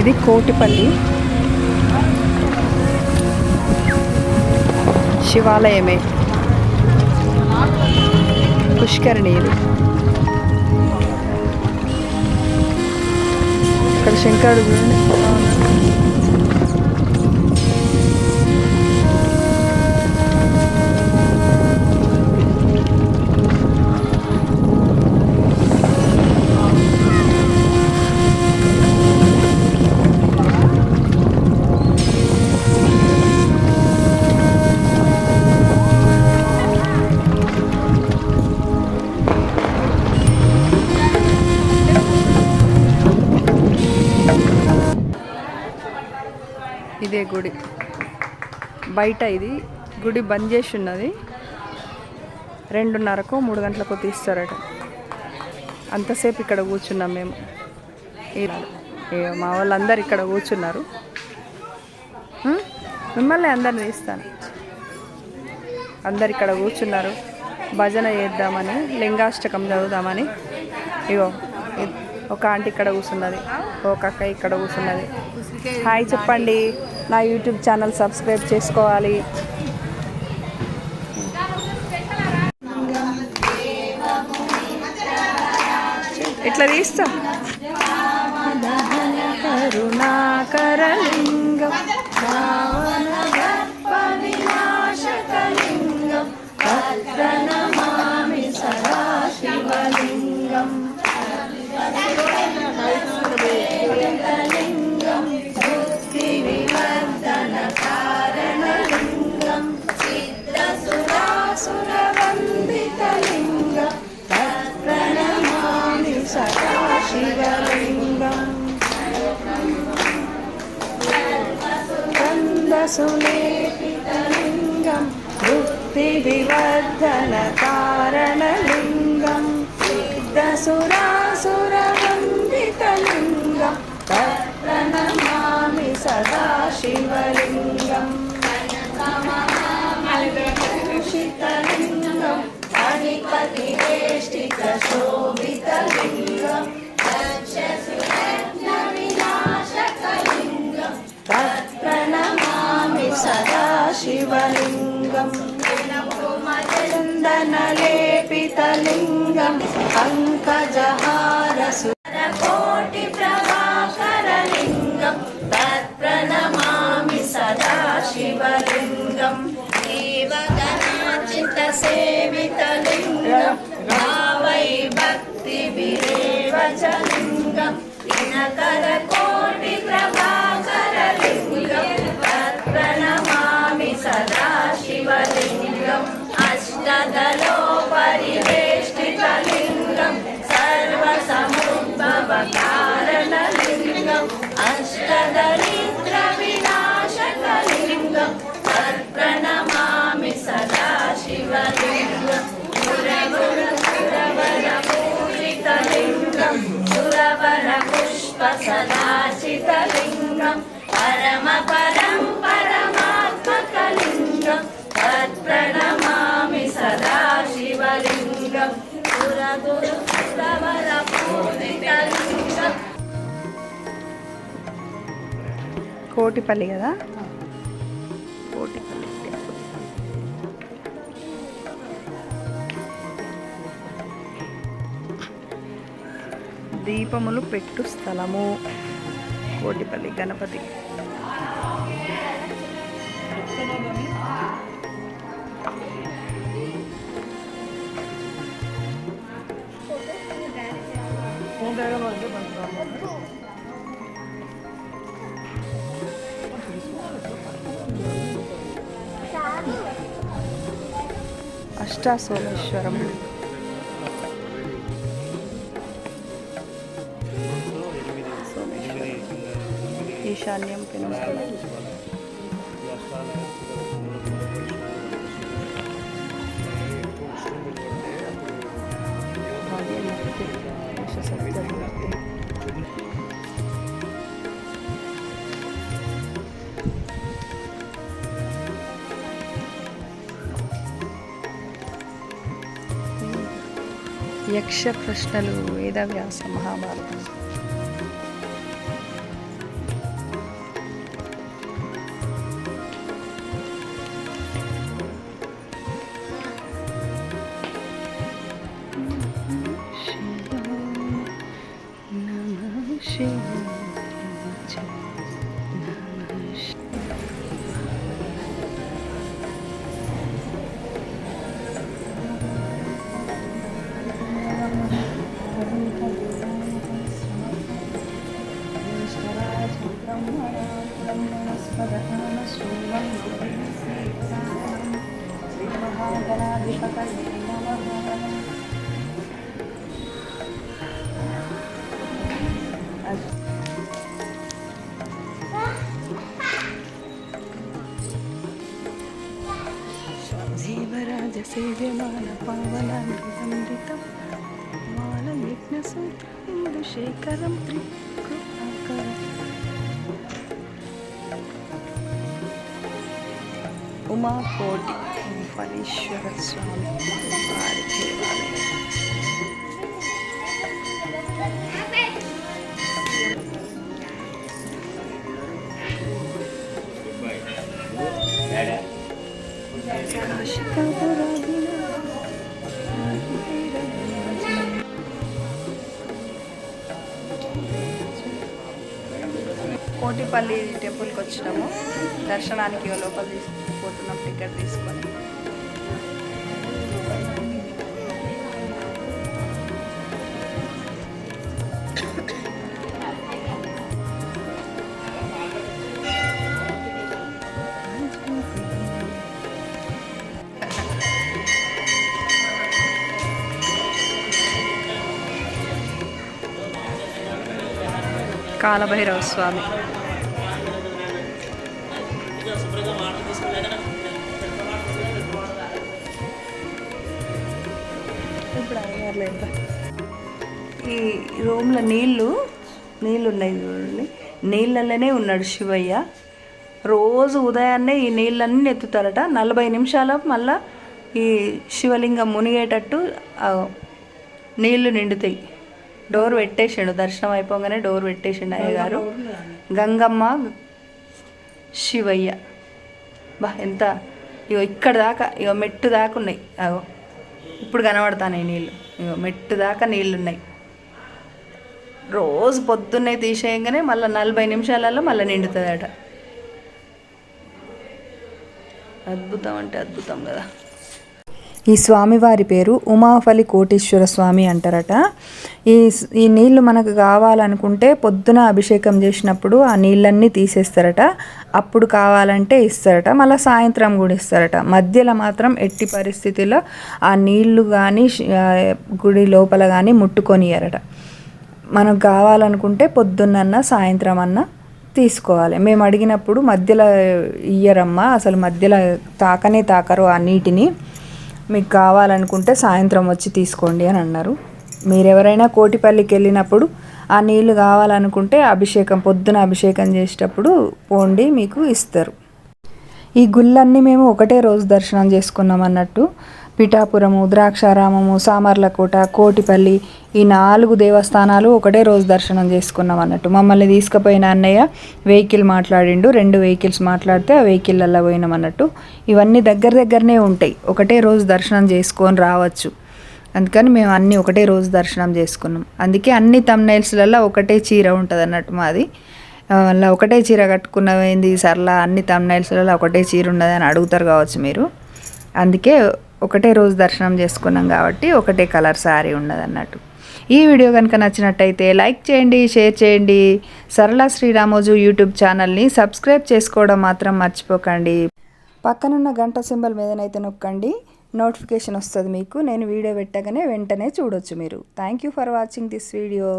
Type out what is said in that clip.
ఇది కోటిపల్లి శివాలయమే. పుష్కరిణి ఇది. ఇక్కడ శంకరుడు ఇదే గుడి. బయట ఇది. గుడి బంద్ చేసి ఉన్నది. రెండున్నరకు మూడు గంటలకు తీస్తారట. అంతసేపు ఇక్కడ కూర్చున్నాం మేము. మా వాళ్ళందరూ ఇక్కడ కూర్చున్నారు. మిమ్మల్ని అందరిని తీస్తాను. అందరు ఇక్కడ కూర్చున్నారు. భజన చేద్దామని లింగాష్టకం చదువుదామని. ఇగో ఒక ఆంటీ ఇక్కడ కూర్చున్నది. ఒక అక్క ఇక్కడ కూర్చున్నది. హాయ్ చెప్పండి. నా యూట్యూబ్ ఛానల్ సబ్స్క్రైబ్ చేసుకోవాలి. ఇట్లా తీస్తా. కరుణాకరణ గంధసులేపితలింగం బుద్ధి వివర్ధన కారణలింగం సిద్ధసురాసురవందితలింగం తత్ప్రణమామి సదా अंकजहारसुर कोटिप्रभाकरलिङ्गं तत्प्रणमामि सदा शिवलिङ्गं देवगणाचितसेवितलिङ्गं भावै भक्तिभिरेव च लिङ्गं दिनकरकोटिप्रभाकरलिङ्गं सदा शिवलिङ्गम् अष्टदलो धर्मवतारण కోటిపల్లి కదా? కోటిపల్లి దీపములు పెట్టు స్థలము. కోటిపల్లి గణపతి. అష్టాసోమేశ్వరం. ఈశాన్యం పెనుమల యక్ష ప్రశ్నలు వేదవ్యాస మహాభారతం. దేవరాజ సేవ్యమాన పావనామృతం మాల యజ్ఞ సూత్రం శేఖరం త్రికృపాకరం ఉమాకోటి ఫణీశ్వర స్వామి వారి దేవాలయం కోటిపల్లి టెంపుల్కి వచ్చినాము దర్శనానికి లోపల తీసుకుపోతున్నాం టికెట్ తీసుకొని కాలభైరవ స్వామి ఈ రూమ్లో నీళ్ళు నీళ్ళు ఉన్నాయి చూడండి. నీళ్ళలోనే ఉన్నాడు శివయ్య. రోజు ఉదయాన్నే ఈ నీళ్ళన్నీ ఎత్తుతారట. నలభై నిమిషాల మళ్ళా ఈ శివలింగం మునిగేటట్టు నీళ్ళు నిండుతాయి. డోర్ పెట్టేసిండు. దర్శనం అయిపోగానే డోర్ పెట్టేసిండు అయ్య గారు. గంగమ్మ శివయ్య. బా ఎంత? ఇగో ఇక్కడ దాకా ఇగో మెట్టు దాకా ఉన్నాయి. అగో ఇప్పుడు కనబడతాయి నీళ్ళు ఇగో మెట్టు దాకా నీళ్ళు ఉన్నాయి రోజు పొద్దున్నే తీసేయంగానే మళ్ళీ నలభై నిమిషాలలో మళ్ళీ నిండుతుందట. అద్భుతం అంటే అద్భుతం కదా. ఈ స్వామివారి పేరు ఉమాఫలి కోటీశ్వర స్వామి అంటారట. ఈ ఈ నీళ్ళు మనకు కావాలనుకుంటే పొద్దున అభిషేకం చేసినప్పుడు ఆ నీళ్ళన్నీ తీసేస్తారట. అప్పుడు కావాలంటే ఇస్తారట. మళ్ళీ సాయంత్రం కూడా ఇస్తారట. మధ్యలో మాత్రం ఎట్టి పరిస్థితిలో ఆ నీళ్ళు కానీ గుడి లోపల కానీ ముట్టుకొనియరట మనకు కావాలనుకుంటే పొద్దున్న సాయంత్రం అన్న తీసుకోవాలి. మేము అడిగినప్పుడు మధ్యలో ఇయ్యరమ్మా అసలు మధ్యలో తాకనే తాకరు ఆ నీటిని. మీకు కావాలనుకుంటే సాయంత్రం వచ్చి తీసుకోండి అని అన్నారు. మీరెవరైనా కోటిపల్లికి వెళ్ళినప్పుడు ఆ నీళ్ళు కావాలనుకుంటే అభిషేకం పొద్దున అభిషేకం చేసేటప్పుడు పోండి మీకు ఇస్తారు. ఈ గుళ్ళన్నీ మేము ఒకటే రోజు దర్శనం చేసుకున్నాం అన్నట్టు. పిఠాపురము ద్రాక్షారామము సామర్లకోట కోటిపల్లి ఈ నాలుగు దేవస్థానాలు ఒకటే రోజు దర్శనం చేసుకున్నాం అన్నట్టు. మమ్మల్ని తీసుకుపోయిన అన్నయ్య వెహికల్ మాట్లాడిండు. రెండు వెహికల్స్ మాట్లాడితే ఆ వెహికల్లల్లో పోయినాం అన్నట్టు. ఇవన్నీ దగ్గర దగ్గరనే ఉంటాయి. ఒకటే రోజు దర్శనం చేసుకొని రావచ్చు. అందుకని మేము అన్నీ ఒకటే రోజు దర్శనం చేసుకున్నాం. అందుకే అన్ని తమ్నైల్స్లలో ఒకటే చీర ఉంటుంది అన్నట్టు మాది. అలా ఒకటే చీర కట్టుకున్నవేంది సర్లా అన్ని తమ్నైల్స్లలో ఒకటే చీర ఉన్నదని అడుగుతారు కావచ్చు మీరు. అందుకే ఒకటే రోజు దర్శనం చేసుకున్నాం కాబట్టి ఒకటే కలర్ శారీ ఉన్నదన్నట్టు. ఈ వీడియో కనుక నచ్చినట్టయితే లైక్ చేయండి షేర్ చేయండి. సరళ శ్రీరామోజు యూట్యూబ్ ఛానల్ని సబ్స్క్రైబ్ చేసుకోవడం మాత్రం మర్చిపోకండి. పక్కనున్న గంట సింబల్ మీదనైతే నొక్కండి. నోటిఫికేషన్ వస్తుంది మీకు. నేను వీడియో పెట్టగానే వెంటనే చూడొచ్చు మీరు. Thank you for watching this video